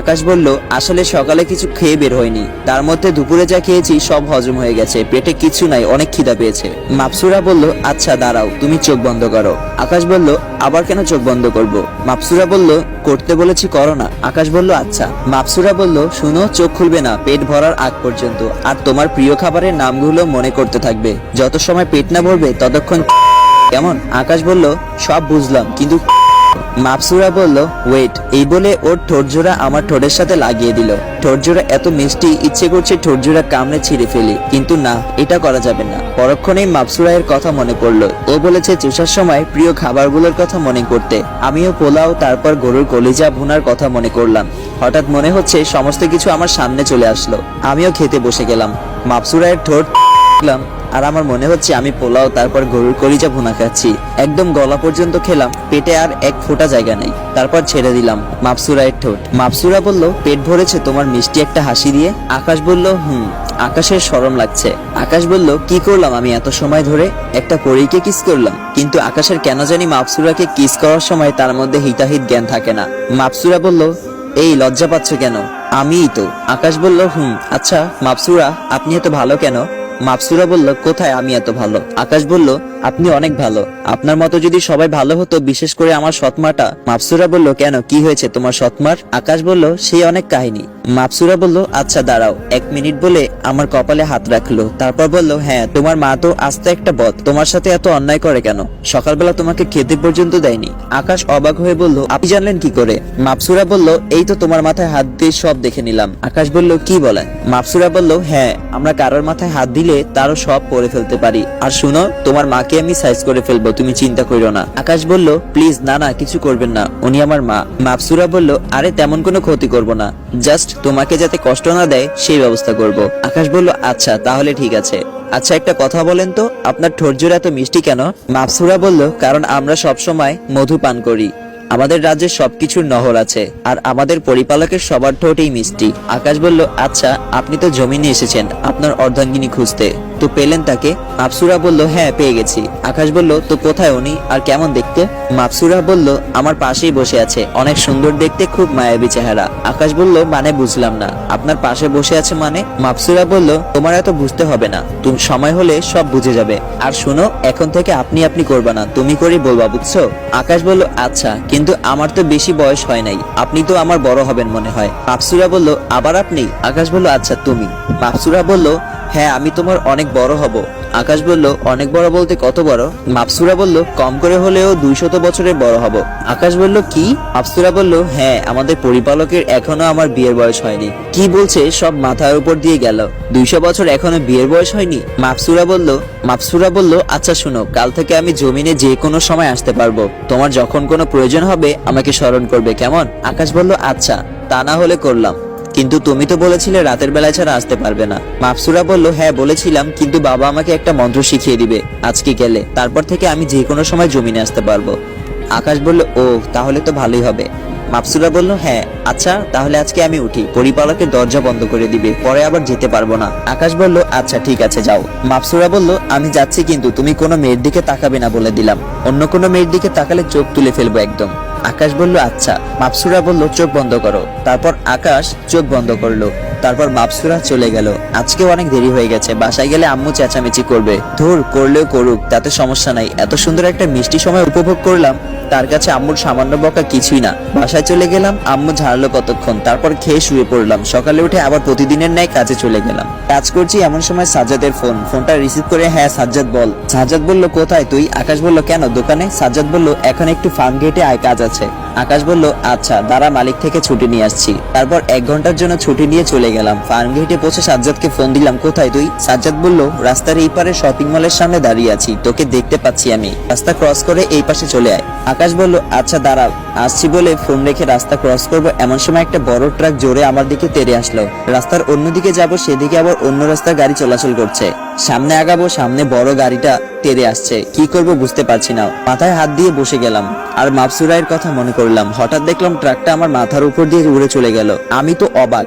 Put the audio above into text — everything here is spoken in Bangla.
আকাশ বলল, আসলে সকালে কিছু খেয়ে বের হয়নি। তার মধ্যে দুপুরে যা খেয়েছি সব হজম হয়ে গেছে, পেটে কিছু নাই, অনেক খিদা পেয়েছে। মাপসুরা বলল আচ্ছা দাঁড়াও, তুমি চোখ বন্ধ করো। আকাশ বলল, আবার কেন চোখ বন্ধ করব? মাপসুরা বলল, করতে বলেছি করো না। আকাশ বলল আচ্ছা। মাপসুরা বলল, শুনো, চোখ খুলবে না, পেট ভরার আগ পর্যন্ত, আর তোমার প্রিয় খাবারের নামগুলো মনে করতে থাকবে। যত সময় পেট না ভরবে, ততক্ষণ কেমন? আকাশ বলল, সব বুঝলাম, কিন্তু মাপসুরা বলল, ওয়েট, এই বলে ওর ঠোঁটজোড়া আমার ঠোঁটের সাথে লাগিয়ে দিল। ঠোঁটজোড়া এত মিষ্টি, ইচ্ছে করছে ঠোঁটজোড়া কামড়ে ছিঁড়ে ফেলি, কিন্তু না, এটা করা যাবে না। পরক্ষণেই মাপসুরা এর কথা মনে পড়ল। ও বলেছে, চুষার সময় প্রিয় খাবারগুলোর কথা মনে করতে। আমিও পোলাও, তারপর গরুর কলিজা ভুনার কথা মনে করলাম। হঠাৎ মনে হচ্ছে, সমস্ত কিছু আমার সামনে চলে আসলো। আমিও খেতে বসে গেলাম। মাপসুরা এর ঠোঁট দেখলাম আর আমার মনে হচ্ছে আমি পোলাও, তারপর গরুর কলিজা ভুনা খাচ্ছি। একদম গলা পর্যন্ত খেলাম, পেটে আর এক ফোঁটা জায়গা নেই। তারপর ছেড়ে দিলাম মাপসুরায়ের ঠোঁট। মাপসুরা বলল, পেট ভরেছে তোমার মিষ্টি একটা হাসি দিয়ে? আকাশ বলল, হুম, আকাশের সরম লাগছে। আকাশ বলল, কি করলাম আমি এত সময় ধরে? একটা পরীকে কিস করলাম, কিন্তু আকাশের কেন জানি মাপসুরাকে কিস করার সময় তার মধ্যে হিতাহিত জ্ঞান থাকে না। মাপসুরা বলল, এই লজ্জা পাচ্ছ কেন? আমিই তো। আকাশ বলল, হুম আচ্ছা মাপসুরা, আপনি এত ভালো কেন? মাপসুরা বলল কোথায়? আমি এত ভালো। আকাশ বলল আপনি অনেক ভালো। আপনার মতো যদি সবাই ভালো হতো, বিশেষ করে আমার সৎমাটা। মাপসুরা বলল, কেন? কি হয়েছে তোমার সৎমার? আকাশ বলল, সেই অনেক কাহিনী। মাপসুরা বলল আচ্ছা দাঁড়াও। এক মিনিট বলে আমার কপালে হাত রাখল। তারপর বলল হ্যাঁ তোমার মা তো আস্তে একটা বদ। তোমার সাথে এত অন্যায় করে কেন? সকালবেলা তোমাকে খেতে পর্যন্ত দেয়নি। আকাশ অবাক হয়ে বলল, আপনি জানলেন কি করে? মাপসুরা বলল, এই তো তোমার মাথায় হাত দিয়ে সব দেখে নিলাম। আকাশ বলল, কি বলেন? মাপসুরা বলল হ্যাঁ আমরা কারোর মাথায় হাত দিলে তারও সব পরে ফেলতে পারি। আর শুনো, তোমার মাকে আমি সাইজ করে ফেলব, তুমি চিন্তা করো না। আকাশ বলল প্লিজ না না, কিছু করবেন না। উনি আমার মা। মাপসুরা বলল, আরে, তেমন কোনো ক্ষতি করব না। জাস্ট তোমাকে যাতে কষ্ট না দেয়, সেই ব্যবস্থা করব। আকাশ বলল আচ্ছা তাহলে ঠিক আছে। আচ্ছা একটা কথা বলেন তো, আপনার ঠোরজোড়া এত মিষ্টি কেন? মাপসুরা বলল, কারণ আমরা সব সময় মধু পান করি। আমাদের রাজ্যে সবকিছুর নহর আছে, আর আমাদের পরিপালকের সবার ঠোঁটেই মিষ্টি। আকাশ বলল আচ্ছা আপনি তো জমিনে এসেছেন, আপনার অর্ধাঙ্গিনী খুঁজতে। তো পেলেন তাকে। মাপসুরা বলল হ্যাঁ পেয়ে গেছি। আকাশ বলল, তো কোথায় উনি? আর কেমন দেখতে? মাপসুরা বলল, আমার পাশেই বসে আছে। অনেক সুন্দর দেখতে, খুব মায়াবী চেহারা। আকাশ বলল মানে বুঝলাম না। আপনার পাশে বসে আছে মানে? মাপসুরা বলল, তোমার এত বুঝতে হবে না। তুমি সময় হলে সব বুঝে যাবে। আর শুনো, এখন থেকে আপনি আপনি করবা না। তুমি করে বলবা, বুঝছ? আকাশ বলল আচ্ছা কিন্তু আমার তো বেশি বয়স হয় নাই। আপনি তো আমার বড় হবেন মনে হয়। মাপসুরা বলল, আবার আপনি? আকাশ বলল আচ্ছা তুমি। মাপসুরা বলল হ্যাঁ আমি তোমার অনেক বড় হব। আকাশ বলল, অনেক বড় বলতে কত বড়? মাপসুরা বলল, কম করে হলেও দুইশত বছরের বড় হব। আকাশ বলল, কি? মাপসুরা বলল হ্যাঁ আমাদের পরিপালকের এখনও আমার বিয়ের বয়স হয়নি। কি বলছে? সব মাথার উপর দিয়ে গেল। দুইশো বছর এখনও বিয়ের বয়স হয়নি? মাপসুরা বলল মাপসুরা বলল আচ্ছা শুনো, কাল থেকে আমি জমিনে যে কোনো সময় আসতে পারব। তোমার যখন কোনো প্রয়োজন হবে, আমাকে স্মরণ করবে, কেমন? আকাশ বলল আচ্ছা তা না হলে করলাম। কিন্তু তুমি তো বলেছিলে রাতের বেলায় ছাড়া আসতে পারবে না। মাফসুরা বলল হ্যাঁ বলেছিলাম, কিন্তু বাবা আমাকে একটা মন্ত্র শিখিয়ে দিবে, আজকে গেলে। তারপর থেকে আমি যে কোনো সময় জমিনে আসতে পারব। আকাশ বলল ও তাহলে তো ভালোই হবে। মাপসুরা বলল হ্যাঁ আচ্ছা তাহলে আজকে আমি উঠি। পরিপালকের দরজা বন্ধ করে দিবে, পরে আবার যেতে পারব না। আকাশ বলল আচ্ছা ঠিক আছে, যাও। মাপসুরা বলল, আমি যাচ্ছি, কিন্তু তুমি কোনো মেয়ের দিকে তাকাবে না বলে দিলাম। অন্য কোনো মেয়ের দিকে তাকালে চোখ তুলে ফেলব একদম। আকাশ বলল আচ্ছা। মাপসুরা বলল চোখ বন্ধ করো। তারপর আকাশ চোখ বন্ধ করল। তারপর মাপসুরা চলে গেল। আজকেও অনেক দেরি হয়ে গেছে, বাসায় গেলে আম্মু চেঁচামেচি করবে। ধুর, করলেও করুক, তাতে সমস্যা নাই। এত সুন্দর একটা মিষ্টি সময় উপভোগ করলাম, তার কাছে আম্মুর সামান্য বকা কিছুই না। বাসায় চলে গেলাম, আম্মু ঝাড়লো কতক্ষণ, তারপর খেয়ে শুয়ে পড়লাম। সকালে উঠে আবার প্রতিদিনের ন্যায় কাজে চলে গেলাম। কাজ করছি এমন সময় সাজ্জাদের ফোন। ফোনটা রিসিভ করে হ্যাঁ সাজ্জাদ বল। সাজ্জাদ বলল, কোথায় তুই? আকাশ বলল, কেন দোকানে? সাজ্জাদ বলল, এখন একটু ফার্ম গেটে আয়, কাজ আছে। আকাশ বলল আচ্ছা দাঁড়া, মালিক থেকে ছুটি নিয়ে আসছি। তারপর এক ঘণ্টার জন্য ছুটি নিয়ে চলে গেলাম। ফার্ম গেটে পৌঁছে সাজ্জাদকে ফোন দিলাম, কোথায় তুই? সাজ্জাদ বলল, রাস্তার এই পারে শপিং মলের সামনে দাঁড়িয়ে আছি, তোকে দেখতে পাচ্ছি আমি। রাস্তা ক্রস করে এই পাশে চলে আয়। আকাশ বলল আচ্ছা দাঁড়াও। আসছি বলে ফোন রেখে রাস্তা ক্রস করব, এমন সময় একটা বড় ট্রাক জোরে আমার দিকে তেড়ে আসলো। রাস্তার অন্যদিকে যাব, সেদিকে আবার অন্য রাস্তার গাড়ি চলাচল করছে। সামনে আগাবো, সামনে বড় গাড়িটা তেড়ে আসছে। কি করব বুঝতে পারছি না। মাথায় হাত দিয়ে বসে গেলাম। আর মাপসুরাইয়ের কথা মনে করলাম। হঠাৎ দেখলাম ট্রাকটা আমার মাথার উপর দিয়ে উড়ে চলে গেল। আমি তো অবাক।